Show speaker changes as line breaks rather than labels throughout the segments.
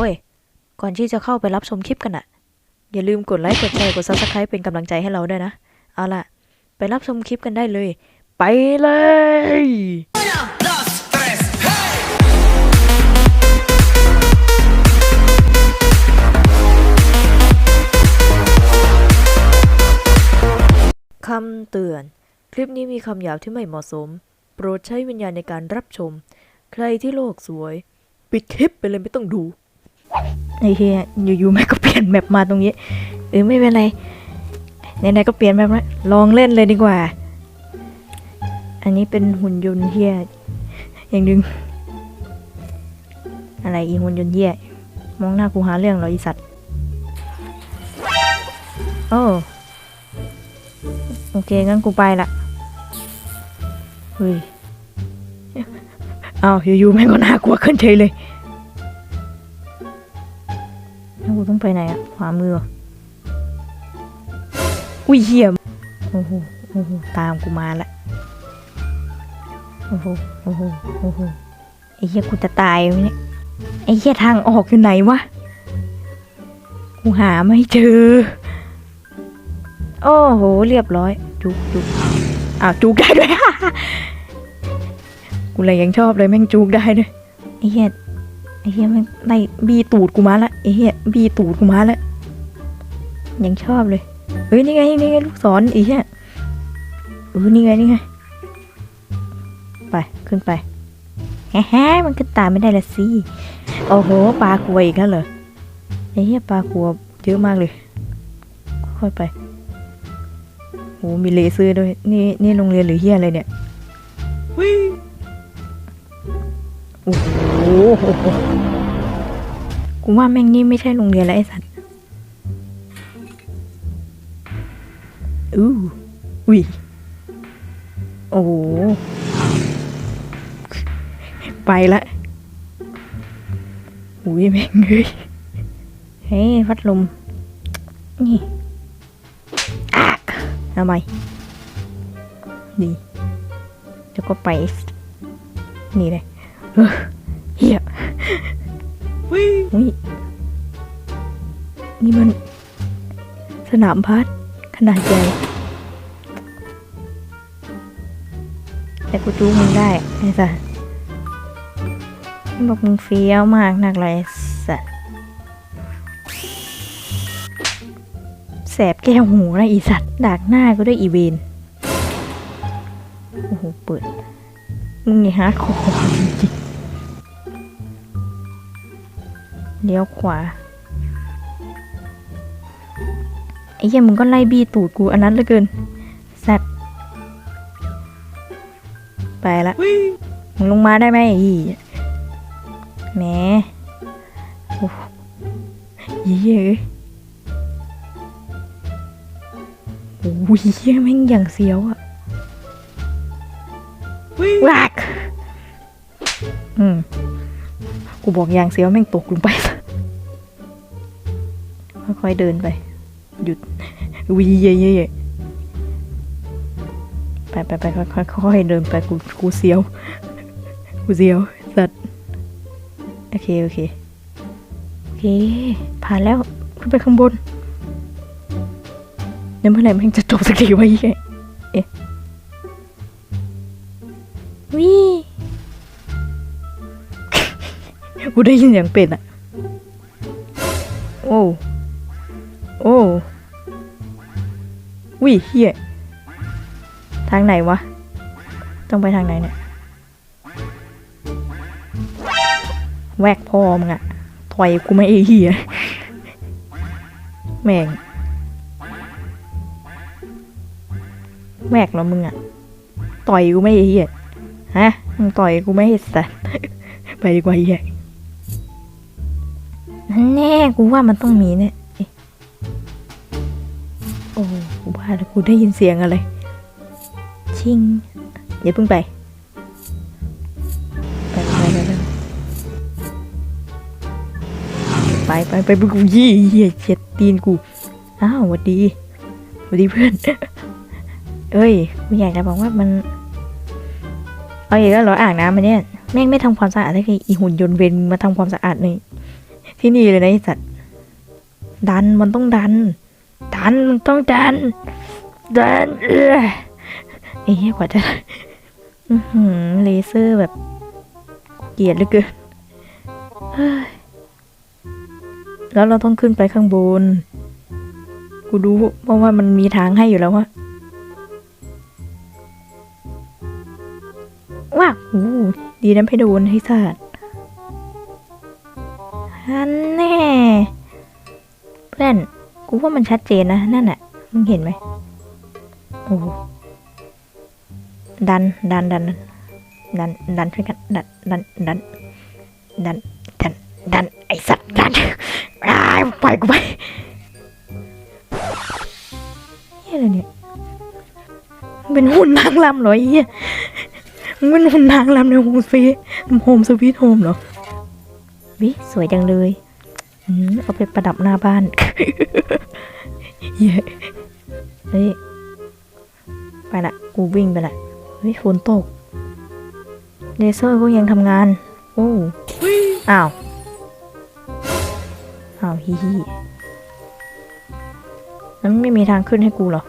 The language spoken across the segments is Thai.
ว้ย ก่อนที่จะเข้าไปรับชมคลิปกันอะอย่าลืมกดไลค์ กดแชร์ กด subscribe เป็นกำลังใจให้เราด้วยนะ เอาล่ะ ไปรับชมคลิปกันได้เลย ไปเลยคำเตือน คลิปนี้มีคำหยาบที่ไม่เหมาะสม โปรดใช้วิญญาณในการรับชม ใครที่โลกสวย ปิดคลิปไปเลยไม่ต้องดู ไอ้เฮียอยู่ๆแม่ก็เปลี่ยนแมปมาตรงนี้เออไม่เป็นไรไหนๆก็เปลี่ยนแมปแล้วลองเล่นเลยดีกว่า อันนี้เป็นหุ่นยนต์เฮียอย่างหนึ่งอะไรอีหุ่นยนต์เฮียมองหน้ากูหาเรื่องเหรออีสัตว์โอ้โอเคงั้นกูไปละเฮ้ยอ้าวอยู่ๆแม่งก็น่ากลัวขึ้นเฉยเลย กูต้องไปไหนอะขวามือเหรออุ้ยเหี้ยโอ้โหโอ้โหตามกูมาละโอ้โหโอ้โหโอ้โหไอ้เหี้ยกูจะตายไหมเนี่ยไอ้เหี้ยทางออกอยู่ไหนวะกูหาไม่เจอ โอ้โห เรียบร้อย จุกจุกอ้าวจุกได้ด้วยกูเลยยังชอบเลยแม่งจุกได้ด้วยไอ้เหี้ย ไอ้เหี้ยมันไล่บีตูดกูมาละไอ้เหี้ยบีตูดกูมาละยังชอบเลยเฮ้ยนี่ไงนี่ไงลูกศรไอ้เหี้ยเออนี่ไงนี่ไงไปขึ้นไปแฮะมันขึ้นตามไม่ได้ละสิโอ้โหปลากลัวอีกแล้วเหรอไอ้เหี้ยปลากลัวเยอะมากเลย ค่อยไปโหมีเลเซอร์ด้วยนี่นี่โรงเรียนหรือเหี้ยอะไรเนี่ยโอ้โห กูว่าแม่งนี่ไม่ใช่โรงเรียนแล้วไอ้สัตว์อู้อุ้ยโอ้โหไปละอุ้ยแม่งเฮ้ยเฮ้ยพัดลม นี่อากทำไมนี่แล้วก็ไป นี่เลย อุ้ยนี่มัน สนามพัดขนาดใหญ่แต่กูจู้มึงได้ไอ้สัสบอกมึงเฟี้ยวมากนักเลยสัสแสบแก้วหูนะอีสัตว์ดากหน้าก็ได้อีเวนโอ้โห เปิด มึงนี่ฮาร์ดคอร์จริง เลี้ยวขวาไอ้เหี้ยมึงก็ไล่บี้ตูดกูอันนั้นเหลือเกิน สัตว์ ไปละ มึงลงมาได้ไหมไอ้เหี้ยแหมโอ้ยเหี้ยเอ้ยโอ้ยเหี้ยแม่งอย่างเสียวอะวากอืม กูบอกอย่างเสียวแม่งตกลงไป ค่อยๆเดินไป หยุดวีเย่เย่ไปไปไปค่อยๆค่อยๆเดินไปกูกูเสียว กูเสียวสัตว์โอเคโอเคโอเค ผ่านแล้วขึ้นไปข้างบนเดี๋ยวเมื่อไหร่แม่งจะจบสักทีวะไอ้เหี้ยเอ๊ะวิกูได้ยินเสียงเป็ดอะโอ้โอ้วิเฮียทางไหนวะ ต้องไปทางไหนเนี่ย แวกพอมึงอะถอยกูไม่ไอ้เฮียแม่ง แวกแล้วมึงอะต่อยกูไม่ไอ้เฮียฮะมึงต่อยกูไม่ไอ้สัสไปดีกว่าไอ้เฮียแน่กูว่ามันต้องมีเนี่ย โอ้กูว่าแล้วกูได้ยินเสียงอะไร ชิง อย่าเพิ่งไป ไปไปไปไปไปกูยี่เหี้ยเช็ดตีนกู อ้าวหวัดดีหวัดดีเพื่อน เอ้ยกูอยากจะบอกว่ามัน เอาอีกแล้วเหรออ่างน้ำมันเนี่ยแม่งไม่ทำความสะอาดได้ไงอีหุ่นยนต์เวนมาทำความสะอาดเลยที่นี่เลยนะไอสัตว์ดันมันต้องดัน ดันมันต้องดันดันเออไอ้เหี้ยกว่าจะอือหือเลเซอร์แบบ เกลียดเหลือเกินแล้วเราต้องขึ้นไปข้างบน กูรู้เพราะว่ามันมีทางให้อยู่แล้วว่าว้าวโอ้โหดีนะไม่โดนให้สัตว์ฮันแน่เพื่อน กูว่ามันชัดเจนนะนั่นน่ะมึงเห็นไหมโอ้ดันดันดันดันดันช่วยกันดันดันดันดันดันดันไอสัตว์ดันอ้ายปล่อยกูไปเฮียอะไรเนี่ยเป็นหุ่นนางรำเหรอเฮียมึงเป็นหุ่นนางรำในโฮมสวีทโฮมสวีทโฮมเหรอวิสวยจังเลย เอาไปประดับหน้าบ้านเย้เฮ้ย ไปละ กูวิ่งไปละ เฮ้ยฝนตก เลเซอร์ก็ยังทำงาน โอ้อ้าว อ้าวฮิฮิแล้วไม่มีทางขึ้นให้กูหรอ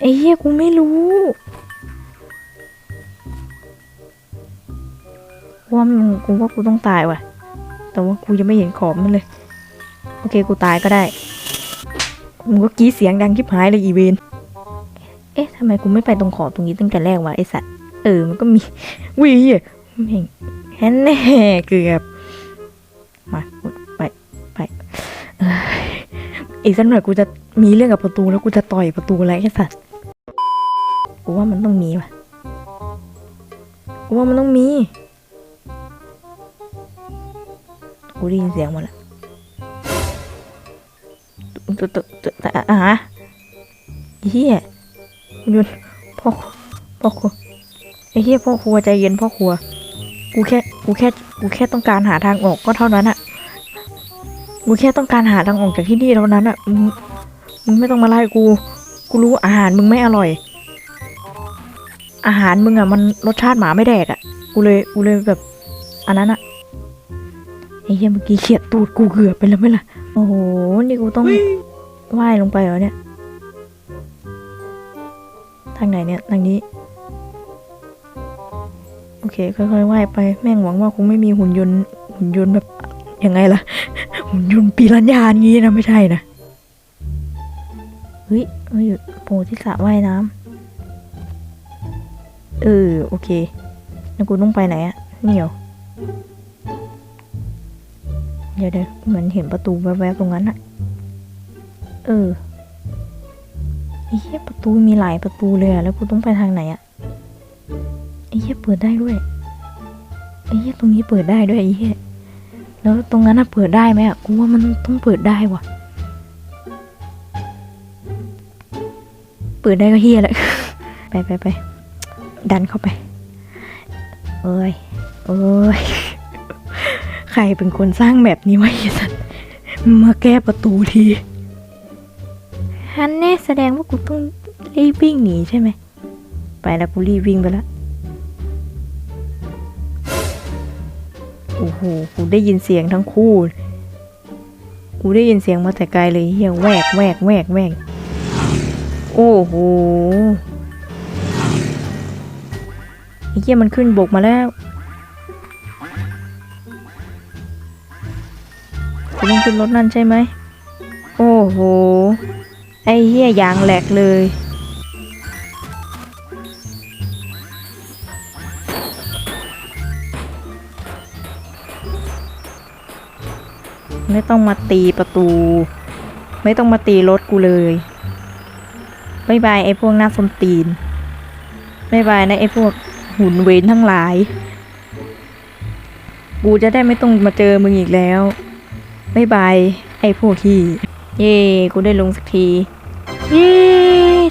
ไอ้เหี้ยกูไม่รู้ ว่ามันกูว่ากูต้องตายว่ะ แต่ว่ากูยังไม่เห็นขอบมันเลย โอเคกูตายก็ได้ มึงก็กี้เสียงดังชิบหายเลยอีเวน เอ๊ะทำไมกูไม่ไปตรงขอบตรงนี้ตั้งแต่แรกวะไอสัตว์ เออมันก็มีวิเหี้ยแม่งแฮ่แน่เกือบมาไปไปอีกสักหน่อยกูจะมีเรื่องกับประตูแล้วกูจะต่อยประตูอะไรไอ้สัตว์กูว่ามันต้องมีว่ะกูว่ามันต้องมี กูได้ยินเสียงหมดละตุ๊ตุ๊ตุ๊ตุ๊อะฮะเฮียยุนพ่อพ่อครัวไอ้เฮียพ่อครัวใจเย็นพ่อครัว กูแค่ กูแค่ กูแค่ต้องการหาทางออกก็เท่านั้นอะกูแค่ต้องการหาทางออกจากที่นี่เท่านั้นอะมึงมึงไม่ต้องมาไล่กู กูรู้อาหารมึงไม่อร่อย อาหารมึงอะมันรสชาติหมาไม่แดกอะกูเลย กูเลยแบบ อันนั้นอะ ไอ้เหี้ยเมื่อกี้เฉียดตูดกูเกือบไปแล้วไหมล่ะ โอ้โห นี่กูต้องว่ายลงไปเหรอเนี่ย ทางไหนเนี่ย ทางนี้ โอเค ค่อยๆว่ายไป แม่งหวังว่าคงไม่มีหุ่นยนต์ หุ่นยนต์แบบ ยังไงล่ะ หุ่นยนต์ปีรัญญาอย่างงี้นะ ไม่ใช่นะ เฮ้ยเฮ้ยโผล่ที่สระว่ายน้ำ เออ โอเค แล้วกูต้องไปไหนอะนี่เหรอ เดี๋ยวเดี๋ยวเหมือนเห็นประตูแวบๆตรงนั้นอะเออไอ้เหี้ยประตูมีหลายประตูเลยอะแล้วกูต้องไปทางไหนอะไอ้เหี้ยเปิดได้ด้วยไอ้เหี้ยตรงนี้เปิดได้ด้วยไอ้เหี้ยแล้วตรงนั้นอะเปิดได้ไหมอะกูว่ามันต้องเปิดได้ว่ะ เปิดได้ก็เฮียแหละไปไปไปดันเข้าไป เอ้ยเอ้ย รเป็นคนสร้างแบบนี้ไว้ไอ้สัตว์มาแก้ประตูทีฮันแน่แสดงว่ากูต้องรีบวิ่งหนีใช่ไหม ไปแล้วกูรีบวิ่งไปแล้วโอ้โห กูได้ยินเสียงทั้งคู่ กูได้ยินเสียงมาแต่ไกลเลยเฮียแวกแวกแวกแวก โอ้โหไอ้เหี้ยมันขึ้นบกมาแล้ว กูต้องขึ้นรถนั่นใช่ไหม โอ้โห ไอ้เหี้ยยางแหลกเลย ไม่ต้องมาตีประตู ไม่ต้องมาตีรถกูเลยบายบายไอ้พวกหน้าสมตีนบายบายนะไอ้พวกหุ่นเวนทั้งหลาย กูจะได้ไม่ต้องมาเจอมึงอีกแล้ว บายบายไอ้พวกที่เย่กูได้ลงสักที เย่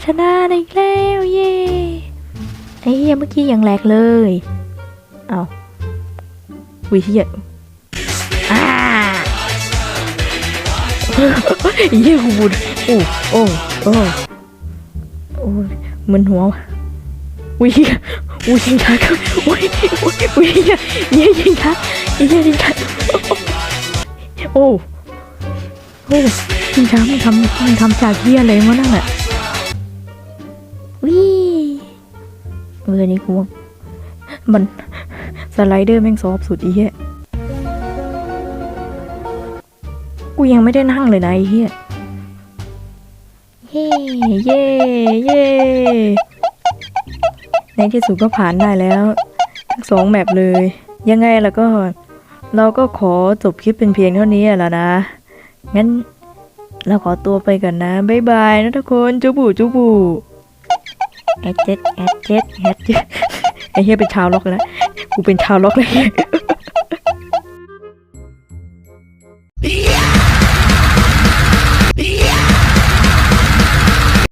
ชนะได้อีกแล้วเย่ไอ้เหี้ยเมื่อกี้ยังแหลกเลยเอาวิเฮียอ่าเยี่ยกูบุญโอ้โอ้โอ้โอ้ยมึนหัวว่ะอุ้ยอุ้ยยิงทักอุ้ยอุ้ยอุ้ยเยี่ยเยี่ยยิงทัก อ้เหี้งช้าโอ้โอ้ชิงช้ามันทำมันทำจากเหี้ยอะไรวะนั่นอะวิเออนี่กูว่ามันสไลเดอร์แม่งซอฟสุดอีเหี้ยกูยังไม่ได้นั่งเลยนะไอ้เหี้ยเย้เย้เย้ในที่สุดก็ผ่านได้แล้ว ทั้งสองแมปเลย ยังไงล่ะก็ เราก็ขอจบคลิปเป็นเพียงเท่านี้แล้วนะ งั้นเราขอตัวไปก่อนนะ บ๊ายบายนะทุกคนจูบูจูบูแอดเจ็ดแอดเจ็ดแอดเจ็ดไอ้เฮียเป็นชาวล็อกแล้ว กูเป็นชาวล็อกเลย